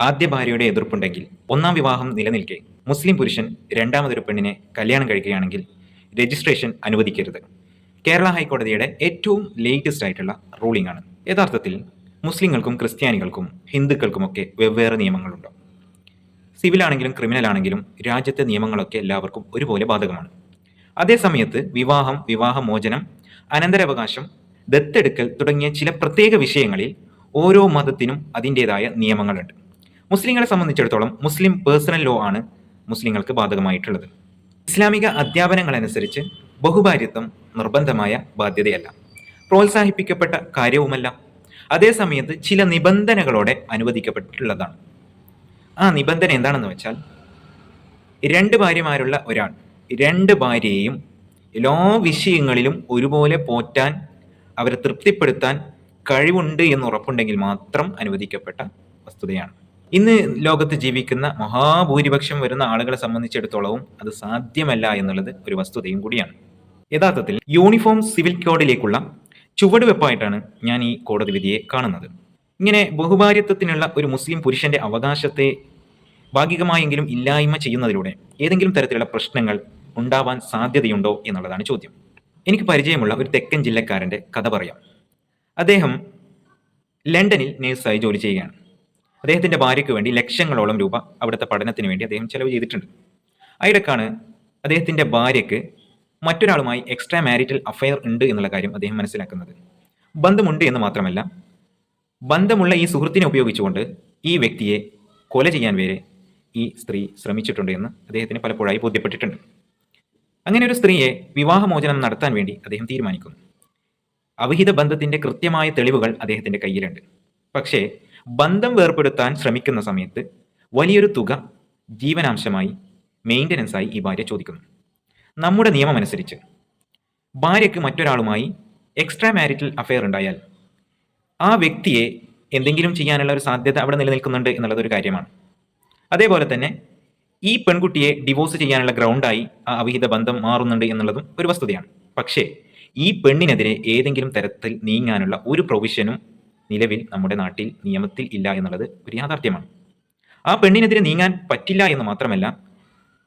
ആദ്യ ഭാര്യയുടെ എതിർപ്പുണ്ടെങ്കിൽ ഒന്നാം വിവാഹം നിലനിൽക്കെ. മുസ്ലിം പുരുഷൻ രണ്ടാമതൊരു പെണ്ണിനെ കല്യാണം കഴിക്കുകയാണെങ്കിൽ രജിസ്ട്രേഷൻ അനുവദിക്കരുത്. കേരള ഹൈക്കോടതിയുടെ ഏറ്റവും ലേറ്റസ്റ്റ് ആയിട്ടുള്ള റൂളിംഗ് ആണ്. യഥാർത്ഥത്തിൽ മുസ്ലിങ്ങൾക്കും ക്രിസ്ത്യാനികൾക്കും ഹിന്ദുക്കൾക്കുമൊക്കെ വെവ്വേറെ നിയമങ്ങളുണ്ട്. സിവിലാണെങ്കിലും ക്രിമിനൽ ആണെങ്കിലും രാജ്യത്തെ നിയമങ്ങളൊക്കെ എല്ലാവർക്കും ഒരുപോലെ ബാധകമാണ്. അതേസമയത്ത് വിവാഹം വിവാഹമോചനം അനന്തരാവകാശം ദത്തെടുക്കൽ തുടങ്ങിയ ചില പ്രത്യേക വിഷയങ്ങളിൽ ഓരോ മതത്തിനും അതിന്റെതായ നിയമങ്ങളുണ്ട്. മുസ്ലിങ്ങളെ സംബന്ധിച്ചിടത്തോളം മുസ്ലിം പേഴ്സണൽ ലോ ആണ് മുസ്ലിങ്ങൾക്ക് ബാധകമായിട്ടുള്ളത്. ഇസ്ലാമിക അധ്യാപനങ്ങളനുസരിച്ച് ബഹുഭാര്യത്വം നിർബന്ധമായ ബാധ്യതയല്ല. പ്രോത്സാഹിപ്പിക്കപ്പെട്ട കാര്യവുമല്ല. അതേസമയത്ത് ചില നിബന്ധനകളോടെ അനുവദിക്കപ്പെട്ടിട്ടുള്ളതാണ്. ആ നിബന്ധന എന്താണെന്ന് വെച്ചാൽ രണ്ട് ഭാര്യമാരുള്ള ഒരാൾ രണ്ട് ഭാര്യയെയും എല്ലാ വിഷയങ്ങളിലും ഒരുപോലെ പോറ്റാൻ അവരെ തൃപ്തിപ്പെടുത്താൻ കഴിവുണ്ട് എന്ന് ഉറപ്പുണ്ടെങ്കിൽ മാത്രം അനുവദിക്കപ്പെട്ട വസ്തുതയാണ്. ഇന്ന് ലോകത്ത് ജീവിക്കുന്ന മഹാഭൂരിപക്ഷം വരുന്ന ആളുകളെ സംബന്ധിച്ചിടത്തോളവും അത് സാധ്യമല്ല എന്നുള്ളത് ഒരു വസ്തുതയും കൂടിയാണ്. യഥാർത്ഥത്തിൽ യൂണിഫോം സിവിൽ കോഡിലേക്കുള്ള ചുവടുവെപ്പായിട്ടാണ് ഞാൻ ഈ കോടതി വിധിയെ കാണുന്നത്. ഇങ്ങനെ ബഹുഭാര്യത്വത്തിനുള്ള ഒരു മുസ്ലിം പുരുഷന്റെ അവകാശത്തെ ഭാഗികമായെങ്കിലും ഇല്ലായ്മ ചെയ്യുന്നതിലൂടെ ഏതെങ്കിലും തരത്തിലുള്ള പ്രശ്നങ്ങൾ ഉണ്ടാവാൻ സാധ്യതയുണ്ടോ എന്നുള്ളതാണ് ചോദ്യം. എനിക്ക് പരിചയമുള്ള ഒരു തെക്കൻ ജില്ലക്കാരന്റെ കഥ പറയാം. അദ്ദേഹം ലണ്ടനിൽ നേഴ്സായി ജോലി ചെയ്യുകയാണ്. അദ്ദേഹത്തിന്റെ ഭാര്യയ്ക്ക് വേണ്ടി ലക്ഷങ്ങളോളം രൂപ അവിടുത്തെ പഠനത്തിന് വേണ്ടി അദ്ദേഹം ചെലവ് ചെയ്തിട്ടുണ്ട്. അതിടക്കാണ് അദ്ദേഹത്തിന്റെ ഭാര്യയ്ക്ക് മറ്റൊരാളുമായി എക്സ്ട്രാ മാരിറ്റൽ അഫയർ ഉണ്ട് എന്നുള്ള കാര്യം അദ്ദേഹം മനസ്സിലാക്കുന്നത്. ബന്ധമുണ്ട് എന്ന് മാത്രമല്ല ബന്ധമുള്ള ഈ സുഹൃത്തിനെ ഉപയോഗിച്ചുകൊണ്ട് ഈ വ്യക്തിയെ കൊല ചെയ്യാൻ വരെ ഈ സ്ത്രീ ശ്രമിച്ചിട്ടുണ്ട് എന്ന് അദ്ദേഹത്തിന് പലപ്പോഴായി ബോധ്യപ്പെട്ടിട്ടുണ്ട്. അങ്ങനെ ഒരു സ്ത്രീയെ വിവാഹമോചനം നടത്താൻ വേണ്ടി അദ്ദേഹം തീരുമാനിക്കുന്നു. അവിഹിത ബന്ധത്തിന്റെ കൃത്യമായ തെളിവുകൾ അദ്ദേഹത്തിന്റെ കയ്യിലുണ്ട്. പക്ഷേ ബന്ധം വേർപെടുത്താൻ ശ്രമിക്കുന്ന സമയത്ത് വലിയൊരു തുക ജീവനാംശമായി മെയിന്റനൻസായി ഈ ഭാര്യ ചോദിക്കുന്നു. നമ്മുടെ നിയമം അനുസരിച്ച് ഭാര്യയ്ക്ക് മറ്റൊരാളുമായി എക്സ്ട്രാ മാരിറ്റൽ അഫെയർ ഉണ്ടായാൽ ആ വ്യക്തിയെ എന്തെങ്കിലും ചെയ്യാനുള്ള ഒരു സാധ്യത അവിടെ നിലനിൽക്കുന്നുണ്ട് എന്നുള്ളത് ഒരു കാര്യമാണ്. അതേപോലെ തന്നെ ഈ പെൺകുട്ടിയെ ഡിവോഴ്സ് ചെയ്യാനുള്ള ഗ്രൗണ്ടായി ആ അവിഹിത ബന്ധം മാറുന്നുണ്ട് എന്നുള്ളതും ഒരു വസ്തുതയാണ്. പക്ഷേ ഈ പെണ്ണിനെതിരെ ഏതെങ്കിലും തരത്തിൽ നീങ്ങാനുള്ള ഒരു പ്രൊവിഷനും നിലവിൽ നമ്മുടെ നാട്ടിൽ നിയമത്തിൽ ഇല്ല എന്നുള്ളത് ഒരു യാഥാർത്ഥ്യമാണ്. ആ പെണ്ണിനെതിരെ നീങ്ങാൻ പറ്റില്ല എന്ന് മാത്രമല്ല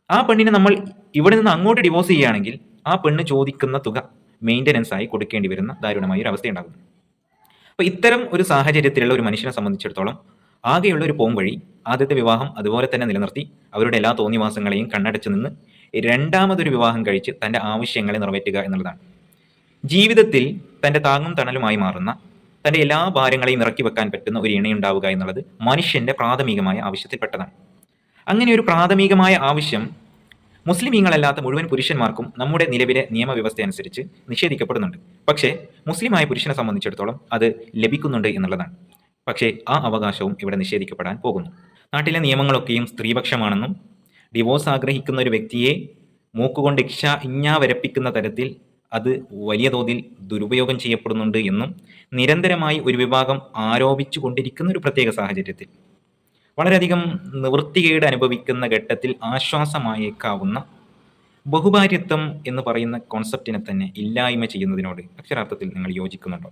ആ പെണ്ണിനെ നമ്മൾ ഇവിടെ നിന്ന് അങ്ങോട്ട് ഡിവോഴ്സ് ചെയ്യുകയാണെങ്കിൽ ആ പെണ്ണ് ചോദിക്കുന്ന തുക മെയിന്റനൻസ് ആയി കൊടുക്കേണ്ടി വരുന്ന ദാരുണമായ ഒരു അവസ്ഥയുണ്ടാകും. അപ്പോൾ ഇത്തരം ഒരു സാഹചര്യത്തിലുള്ള ഒരു മനുഷ്യനെ സംബന്ധിച്ചിടത്തോളം ആകെയുള്ള ഒരു പോം വഴി ആദ്യത്തെ വിവാഹം അതുപോലെ തന്നെ നിലനിർത്തി അവരുടെ എല്ലാ തോന്നിവാസങ്ങളെയും കണ്ണടച്ചു നിന്ന് രണ്ടാമതൊരു വിവാഹം കഴിച്ച് തന്റെ ആവശ്യങ്ങളെ നിറവേറ്റുക എന്നുള്ളതാണ്. ജീവിതത്തിൽ തന്റെ താങ്ങും തണലുമായി മാറുന്ന തന്റെ എല്ലാ ഭാരങ്ങളെയും ഇറക്കി വെക്കാൻ പറ്റുന്ന ഒരു ഇണയുണ്ടാവുക എന്നുള്ളത് മനുഷ്യന്റെ പ്രാഥമികമായ ആവശ്യത്തിൽപ്പെട്ടതാണ്. അങ്ങനെ ഒരു പ്രാഥമികമായ ആവശ്യം മുസ്ലിമീങ്ങളല്ലാത്ത മുഴുവൻ പുരുഷന്മാർക്കും നമ്മുടെ നിലവിലെ നിയമവ്യവസ്ഥ അനുസരിച്ച് നിഷേധിക്കപ്പെടുന്നുണ്ട്. പക്ഷേ മുസ്ലിമായ പുരുഷനെ സംബന്ധിച്ചിടത്തോളം അത് ലഭിക്കുന്നുണ്ട് എന്നുള്ളതാണ്. പക്ഷേ ആ അവകാശവും ഇവിടെ നിഷേധിക്കപ്പെടാൻ പോകുന്നു. നാട്ടിലെ നിയമങ്ങളൊക്കെയും സ്ത്രീപക്ഷമാണെന്നും ഡിവോഴ്സ് ആഗ്രഹിക്കുന്ന ഒരു വ്യക്തിയെ മൂക്കുകൊണ്ട് ഇക്ഷ ഇഞ്ഞാ വരപ്പിക്കുന്ന തരത്തിൽ അത് വലിയ തോതിൽ ദുരുപയോഗം ചെയ്യപ്പെടുന്നുണ്ട് എന്നും നിരന്തരമായി ഒരു വിഭാഗം ആരോപിച്ചു കൊണ്ടിരിക്കുന്ന ഒരു പ്രത്യേക സാഹചര്യത്തിൽ. വളരെയധികം നിവൃത്തികേട് അനുഭവിക്കുന്ന ഘട്ടത്തിൽ ആശ്വാസമായേക്കാവുന്ന ബഹുഭാര്യത്വം എന്ന് പറയുന്ന കോൺസെപ്റ്റിനെ തന്നെ ഇല്ലായ്മ ചെയ്യുന്നതിനോട് അക്ഷരാർത്ഥത്തിൽ നിങ്ങൾ യോജിക്കുന്നുണ്ടോ?